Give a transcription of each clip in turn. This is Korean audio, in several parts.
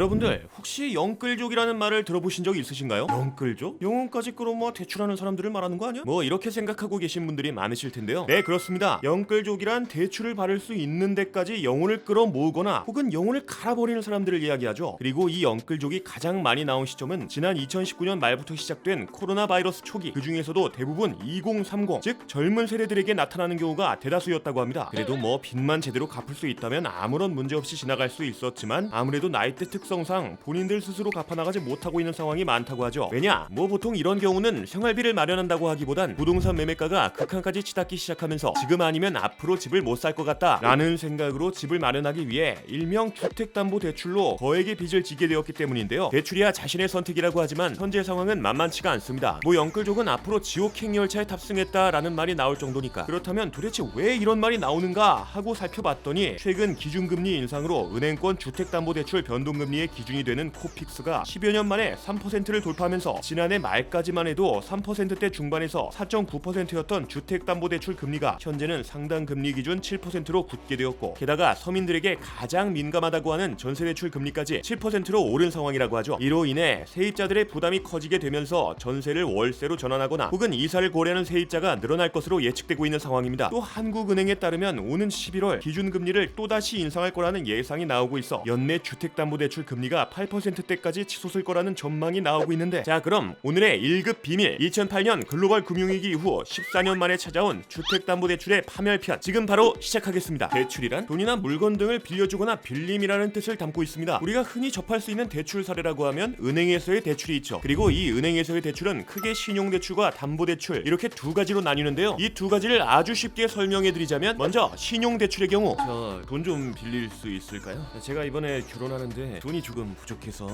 여러분들 혹시 영끌족이라는 말을 들어보신 적 있으신가요? 영끌족? 영혼까지 끌어모아 대출하는 사람들을 말하는 거 아니야? 뭐 이렇게 생각하고 계신 분들이 많으실 텐데요. 네 그렇습니다. 영끌족이란 대출을 받을 수 있는 데까지 영혼을 끌어모으거나 혹은 영혼을 갈아버리는 사람들을 이야기하죠. 그리고 이 영끌족이 가장 많이 나온 시점은 지난 2019년 말부터 시작된 코로나 바이러스 초기 그 중에서도 대부분 2030, 즉 젊은 세대들에게 나타나는 경우가 대다수였다고 합니다. 그래도 뭐 빚만 제대로 갚을 수 있다면 아무런 문제 없이 지나갈 수 있었지만 아무래도 나이대 특 성상 본인들 스스로 갚아나가지 못하고 있는 상황이 많다고 하죠. 왜냐? 뭐 보통 이런 경우는 생활비를 마련한다고 하기보단 부동산 매매가가 극한까지 치닫기 시작하면서 지금 아니면 앞으로 집을 못 살 것 같다 라는 생각으로 집을 마련하기 위해 일명 주택담보대출로 거액의 빚을 지게 되었기 때문인데요. 대출이야 자신의 선택이라고 하지만 현재 상황은 만만치가 않습니다. 뭐 영끌족은 앞으로 지옥행 열차에 탑승했다라는 말이 나올 정도니까 그렇다면 도대체 왜 이런 말이 나오는가 하고 살펴봤더니 최근 기준금리 인상으로 은행권 주택담보대출 변동금리 의 기준이 되는 코픽스가 10여 년 만에 3%를 돌파하면서 지난해 말까지만 해도 3%대 중반에서 4.9%였던 주택담보대출 금리가 현재는 상당 금리 기준 7%로 굳게 되었고 게다가 서민들에게 가장 민감하다고 하는 전세대출 금리까지 7%로 오른 상황이라고 하죠. 이로 인해 세입자들의 부담이 커지게 되면서 전세를 월세로 전환하거나 혹은 이사를 고려하는 세입자가 늘어날 것으로 예측되고 있는 상황입니다. 또 한국은행에 따르면 오는 11월 기준금리를 또다시 인상할 거라는 예상이 나오고 있어 연내 주택담보대출 금리가 8%대까지 치솟을 거라는 전망이 나오고 있는데 자 그럼 오늘의 1급 비밀 2008년 글로벌 금융위기 이후 14년 만에 찾아온 주택담보대출의 파멸편 지금 바로 시작하겠습니다. 대출이란 돈이나 물건 등을 빌려주거나 빌림이라는 뜻을 담고 있습니다. 우리가 흔히 접할 수 있는 대출 사례라고 하면 은행에서의 대출이 있죠. 그리고 이 은행에서의 대출은 크게 신용대출과 담보대출 이렇게 두 가지로 나뉘는데요. 이 두 가지를 아주 쉽게 설명해 드리자면 먼저 신용대출의 경우 저 돈 좀 빌릴 수 있을까요? 제가 이번에 결혼하는데 돈이 조금 부족해서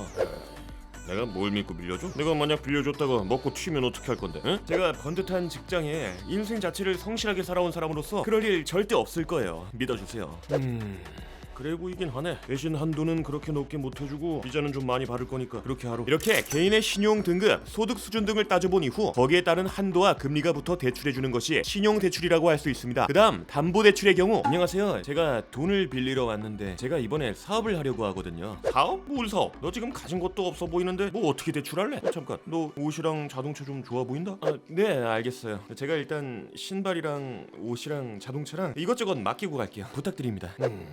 내가 뭘 믿고 빌려줘? 내가 만약 빌려줬다가 먹고 튀면 어떻게 할 건데? 응? 제가 번듯한 직장에 인생 자체를 성실하게 살아온 사람으로서 그럴 일 절대 없을 거예요. 믿어주세요. 음... 그래 보이긴 하네. 대신 한도는 그렇게 높게 못 해주고 이자는 좀 많이 받을 거니까 그렇게 하루. 이렇게 개인의 신용 등급, 소득 수준 등을 따져본 이후 거기에 따른 한도와 금리가 붙어 대출해주는 것이 신용 대출이라고 할 수 있습니다. 그다음 담보 대출의 경우 안녕하세요. 제가 돈을 빌리러 왔는데 제가 이번에 사업을 하려고 하거든요. 사업? 뭘 사업? 너 지금 가진 것도 없어 보이는데 뭐 어떻게 대출할래? 잠깐. 너 옷이랑 자동차 좀 좋아 보인다? 아, 네 알겠어요. 제가 일단 신발이랑 옷이랑 자동차랑 이것저것 맡기고 갈게요. 부탁드립니다. 음.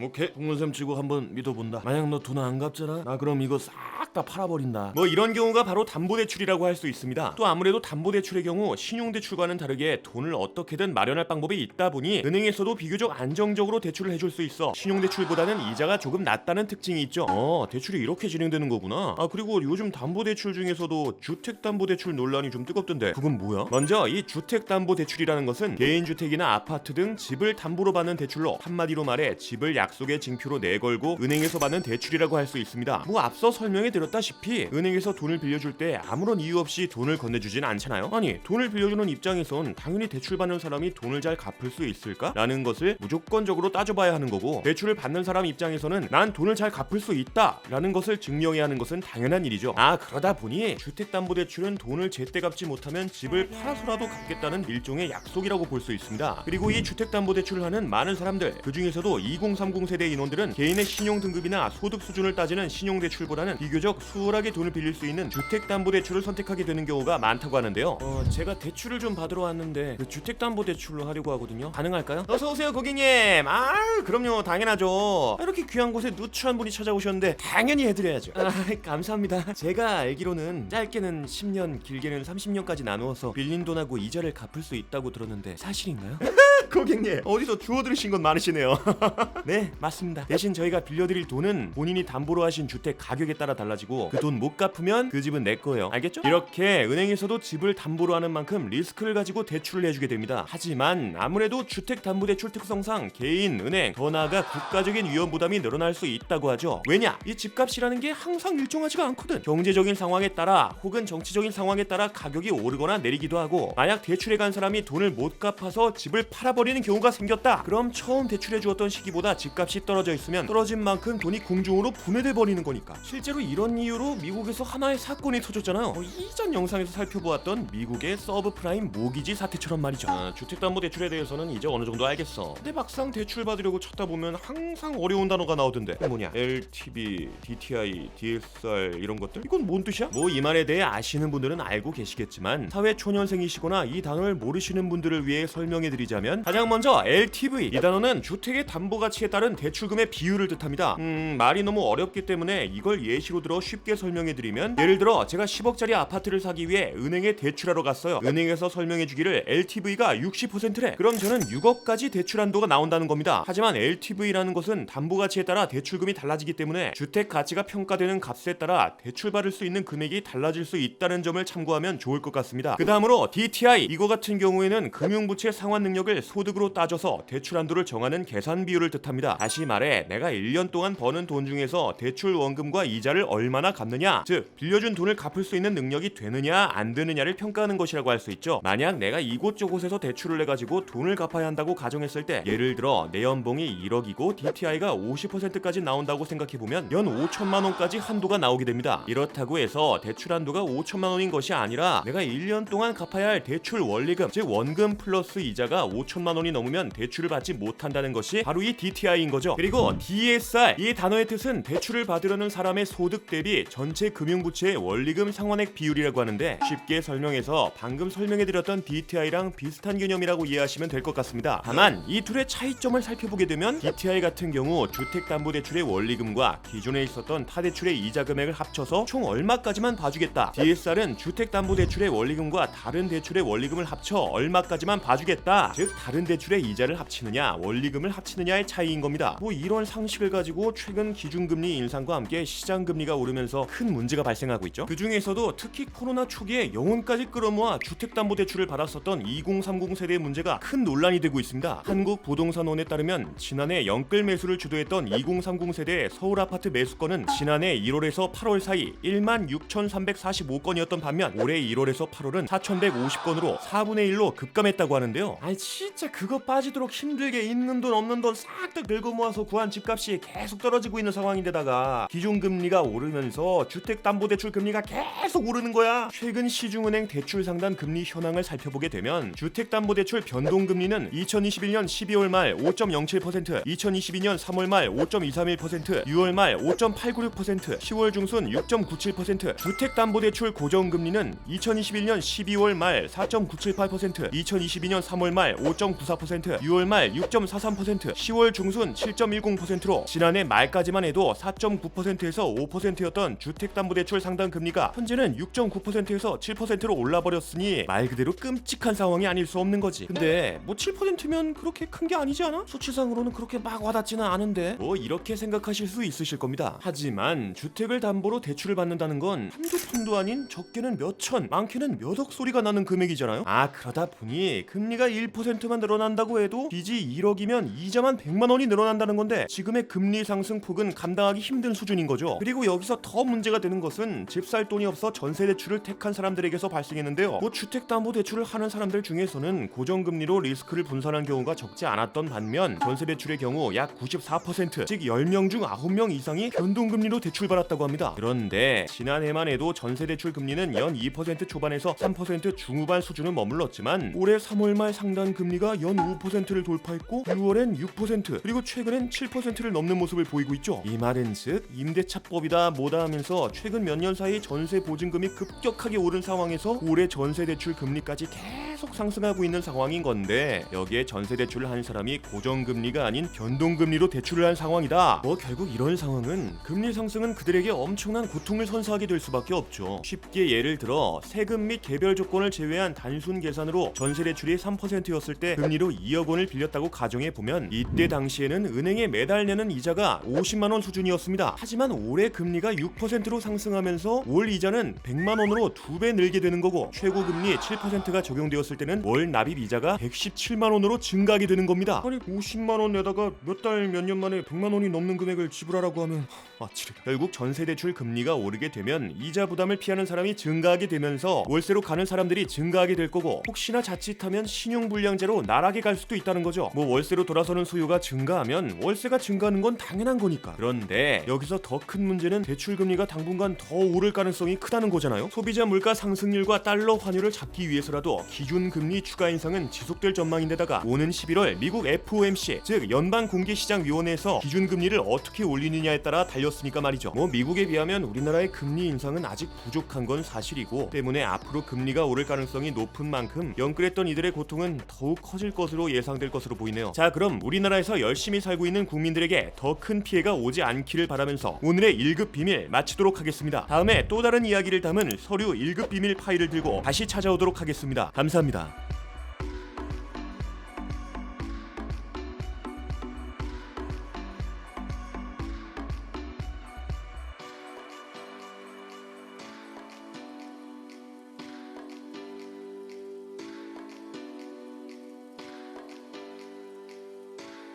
오케이 동문샘 치고 한번 믿어본다. 만약 너돈안 갚잖아? 나 그럼 이거 싹 다 팔아버린다 뭐 이런 경우가 바로 담보대출이라고 할 수 있습니다 또 아무래도 담보대출의 경우 신용대출과는 다르게 돈을 어떻게든 마련할 방법이 있다 보니 은행에서도 비교적 안정적으로 대출을 해줄 수 있어 신용대출보다는 이자가 조금 낮다는 특징이 있죠 어 대출이 이렇게 진행되는 거구나 아 그리고 요즘 담보대출 중에서도 주택담보대출 논란이 좀 뜨겁던데 그건 뭐야? 먼저 이 주택담보대출이라는 것은 개인주택이나 아파트 등 집을 담보로 받는 대출로 한마디로 말해 집을 약속의 징표로 내걸고 은행에서 받는 대출이라고 할 수 있습니다. 뭐 앞서 설명해 드렸 다시피 은행에서 돈을 빌려줄 때 아무런 이유 없이 돈을 건네주진 않잖아요. 아니 돈을 빌려주는 입장에선 당연히 대출 받는 사람이 돈을 잘 갚을 수 있을까? 라는 것을 무조건적으로 따져봐야 하는 거고 대출을 받는 사람 입장에서는 난 돈을 잘 갚을 수 있다 라는 것을 증명해야 하는 것은 당연한 일이죠. 아 그러다 보니 주택담보대출은 돈을 제때 갚지 못하면 집을 팔아서라도 갚겠다는 일종의 약속이라고 볼 수 있습니다. 그리고 이 주택담보대출을 하는 많은 사람들 그 중에서도 2030 세대 인원들은 개인의 신용 등급이나 소득 수준을 따지는 신용대출보다는 비교적 수월하게 돈을 빌릴 수 있는 주택담보대출을 선택하게 되는 경우가 많다고 하는데요. 어, 제가 대출을 좀 받으러 왔는데 그 주택담보대출로 하려고 하거든요. 가능할까요? 어서 오세요, 고객님. 아, 그럼요, 당연하죠. 이렇게 귀한 곳에 누추한 분이 찾아오셨는데 당연히 해드려야죠. 아, 감사합니다. 제가 알기로는 짧게는 10년, 길게는 30년까지 나누어서 빌린 돈하고 이자를 갚을 수 있다고 들었는데 사실인가요? 고객님 어디서 주워 들으신 건 많으시네요. 네 맞습니다. 대신 저희가 빌려드릴 돈은 본인이 담보로 하신 주택 가격에 따라 달라 지고 그 돈 못 갚으면 그 집은 내 거예요. 알겠죠? 이렇게 은행에서도 집을 담보로 하는 만큼 리스크를 가지고 대출을 해주게 됩니다. 하지만 아무래도 주택담보대출 특성상 개인, 은행, 더 나아가 국가적인 위험 부담이 늘어날 수 있다고 하죠. 왜냐? 이 집값이라는 게 항상 일정하지가 않거든. 경제적인 상황에 따라 혹은 정치적인 상황에 따라 가격이 오르거나 내리기도 하고 만약 대출해 간 사람이 돈을 못 갚아서 집을 팔아버리는 경우가 생겼다. 그럼 처음 대출해 주었던 시기보다 집값이 떨어져 있으면 떨어진 만큼 돈이 공중으로 분해돼 버리는 거니까. 실제로 이런 이런 이유로 미국에서 하나의 사건이 터졌잖아요. 어, 이전 영상에서 살펴보았던 미국의 서브프라임 모기지 사태처럼 말이죠. 아, 주택담보대출에 대해서는 이제 어느 정도 알겠어. 근데 막상 대출 받으려고 찾다 보면 항상 어려운 단어가 나오던데. 뭐냐? LTV, DTI, DSR 이런 것들? 이건 뭔 뜻이야? 뭐 이 말에 대해 아시는 분들은 알고 계시겠지만 사회 초년생이시거나 이 단어를 모르시는 분들을 위해 설명해 드리자면 가장 먼저 LTV 이 단어는 주택의 담보 가치에 따른 대출금의 비율을 뜻합니다. 음 말이 너무 어렵기 때문에 이걸 예시로 들어 쉽게 설명해 드리면 예를 들어 제가 10억짜리 아파트를 사기 위해 은행에 대출하러 갔어요. 은행에서 설명해 주기를 LTV가 60%래. 그럼 저는 6억까지 대출 한도가 나온다는 겁니다. 하지만 LTV라는 것은 담보 가치에 따라 대출금이 달라지기 때문에 주택 가치가 평가되는 값에 따라 대출 받을 수 있는 금액이 달라질 수 있다는 점을 참고하면 좋을 것 같습니다. 그 다음으로 DTI 이거 같은 경우에는 금융부채 상환 능력을 소득으로 따져서 대출 한도를 정하는 계산 비율을 뜻합니다. 다시 말해 내가 1년 동안 버는 돈 중에서 대출 원금과 이자를 얼마 나 갚느냐 즉 빌려준 돈을 갚을 수 있는 능력이 되느냐 안 되느냐를 평가하는 것이라고 할 수 있죠. 만약 내가 이곳저곳에서 대출을 해가지고 돈을 갚아야 한다고 가정했을 때 예를 들어 내 연봉이 1억이고 DTI가 50%까지 나온다고 생각해 보면 연 5천만 원까지 한도가 나오게 됩니다. 이렇다고 해서 대출 한도가 5천만 원인 것이 아니라 내가 1년 동안 갚아야 할 대출 원리금 즉 원금 플러스 이자가 5천만 원이 넘으면 대출을 받지 못한다는 것이 바로 이 DTI인 거죠. 그리고 DSR 이 단어의 뜻은 대출을 받으려는 사람의 소득 대비 전체 금융부채의 원리금 상환액 비율이라고 하는데 쉽게 설명해서 방금 설명해드렸던 DTI랑 비슷한 개념이라고 이해하시면 될 것 같습니다. 다만 이 둘의 차이점을 살펴보게 되면 DTI 같은 경우 주택담보대출의 원리금과 기존에 있었던 타대출의 이자 금액을 합쳐서 총 얼마까지만 봐주겠다. DSR은 주택담보대출의 원리금과 다른 대출의 원리금을 합쳐 얼마까지만 봐주겠다. 즉 다른 대출의 이자를 합치느냐 원리금을 합치느냐의 차이인 겁니다. 뭐 이런 상식을 가지고 최근 기준금리 인상과 함께 시장금리가 오 르면서 큰 문제가 발생하고 있죠. 그 중에서도 특히 코로나 초기에 영혼까지 끌어모아 주택담보대출을 받았었던 2030 세대의 문제가 큰 논란이 되고 있습니다. 한국 부동산원에 따르면 지난해 영끌 매수를 주도했던 2030 세대의 서울 아파트 매수건은 지난해 1월에서 8월 사이 1만 6,345건이었던 반면 올해 1월에서 8월은 4,150건으로 4분의 1로 급감했다고 하는데요. 아니 진짜 그거 빠지도록 힘들게 있는 돈 없는 돈 싹 다 긁어 모아서 구한 집값이 계속 떨어지고 있는 상황인데다가 기준 금리가 오르면 서 주택담보대출 금리가 계속 오르는 거야. 최근 시중은행 대출 상단 금리 현황을 살펴보게 되면 주택담보대출 변동금리는 2021년 12월 말 5.07%, 2022년 3월 말 5.231%, 6월 말 5.896%, 10월 중순 6.97%, 주택담보대출 고정금리는 2021년 12월 말 4.978%, 2022년 3월 말 5.94%, 6월 말 6.43%, 10월 중순 7.10%로 지난해 말까지만 해도 4.9%에서 5% 였던 주택담보대출 상당 금리가 현재는 6.9%에서 7%로 올라버렸으니 말 그대로 끔찍한 상황이 아닐 수 없는 거지. 근데 뭐 7%면 그렇게 큰 게 아니지 않아? 수치상으로는 그렇게 막 와닿지는 않은데 뭐 이렇게 생각하실 수 있으실 겁니다. 하지만 주택을 담보로 대출을 받는다는 건 한두 푼도 아닌 적게는 몇 천, 많게는 몇억 소리가 나는 금액이잖아요. 아 그러다 보니 금리가 1%만 늘어난다고 해도 빚이 1억이면 이자만 100만 원이 늘어난다는 건데 지금의 금리 상승 폭은 감당하기 힘든 수준인 거죠. 그리고 여기 서 더 문제가 되는 것은 집 살 돈이 없어 전세 대출을 택한 사람들에게서 발생했는데요. 뭐 주택담보 대출을 하는 사람들 중에서는 고정금리로 리스크를 분산한 경우가 적지 않았던 반면 전세 대출의 경우 약 94%, 즉 10명 중 9명 이상이 변동금리로 대출받았다고 합니다. 그런데 지난해만 해도 전세 대출 금리는 연 2% 초반에서 3% 중후반 수준을 머물렀지만 올해 3월 말 상단 금리가 연 5%를 돌파했고 6월엔 6% 그리고 최근엔 7%를 넘는 모습을 보이고 있죠. 이 말은 즉 임대차법이다 뭐다 하면서 최근 몇 년 사이 전세 보증금이 급격하게 오른 상황에서 올해 전세 대출 금리까지 계속 상승하고 있는 상황인 건데 여기에 전세 대출을 한 사람이 고정금리가 아닌 변동금리로 대출을 한 상황이다. 뭐 결국 이런 상황은 금리 상승은 그들에게 엄청난 고통을 선사하게 될 수밖에 없죠. 쉽게 예를 들어 세금 및 개별 조건을 제외한 단순 계산으로 전세 대출이 3%였을 때 금리로 2억 원을 빌렸다고 가정해 보면 이때 당시에는 은행에 매달 내는 이자가 50만 원 수준이었습니다. 하지만 올해 금리가 6%로 상승하면서 올 이자는 100만 원으로 두 배 늘게 되는 거고 최고 금리 7%가 적용되었을 봤을 때는 월 납입 이자가 117만 원으로 증가하게 되는 겁니다. 아니 50만 원 내다가 몇 달 몇 년 만에 100만 원이 넘는 금액을 지불하라고 하면 아치르. 결국 전세 대출 금리가 오르게 되면 이자 부담을 피하는 사람이 증가하게 되면서 월세로 가는 사람들이 증가하게 될 거고 혹시나 자칫하면 신용 불량자로 나락에 갈 수도 있다는 거죠. 뭐 월세로 돌아서는 수요가 증가하면 월세가 증가하는 건 당연한 거니까. 그런데 여기서 더 큰 문제는 대출 금리가 당분간 더 오를 가능성이 크다는 거잖아요. 소비자 물가 상승률과 달러 환율을 잡기 위해서라도 기준 금리 추가 인상은 지속될 전망인데다가 오는 11월 미국 FOMC 즉 연방 공개 시장 위원회에서 기준 금리를 어떻게 올리느냐에 따라 달렸으니까 말이죠. 뭐 미국에 비하면 우리나라의 금리 인상은 아직 부족한 건 사실이고 때문에 앞으로 금리가 오를 가능성이 높은 만큼 영끌했던 이들의 고통은 더욱 커질 것으로 예상될 것으로 보이네요. 자, 그럼 우리나라에서 열심히 살고 있는 국민들에게 더 큰 피해가 오지 않기를 바라면서 오늘의 1급 비밀 마치도록 하겠습니다. 다음에 또 다른 이야기를 담은 서류 1급 비밀 파일을 들고 다시 찾아오도록 하겠습니다. 감사합 니다.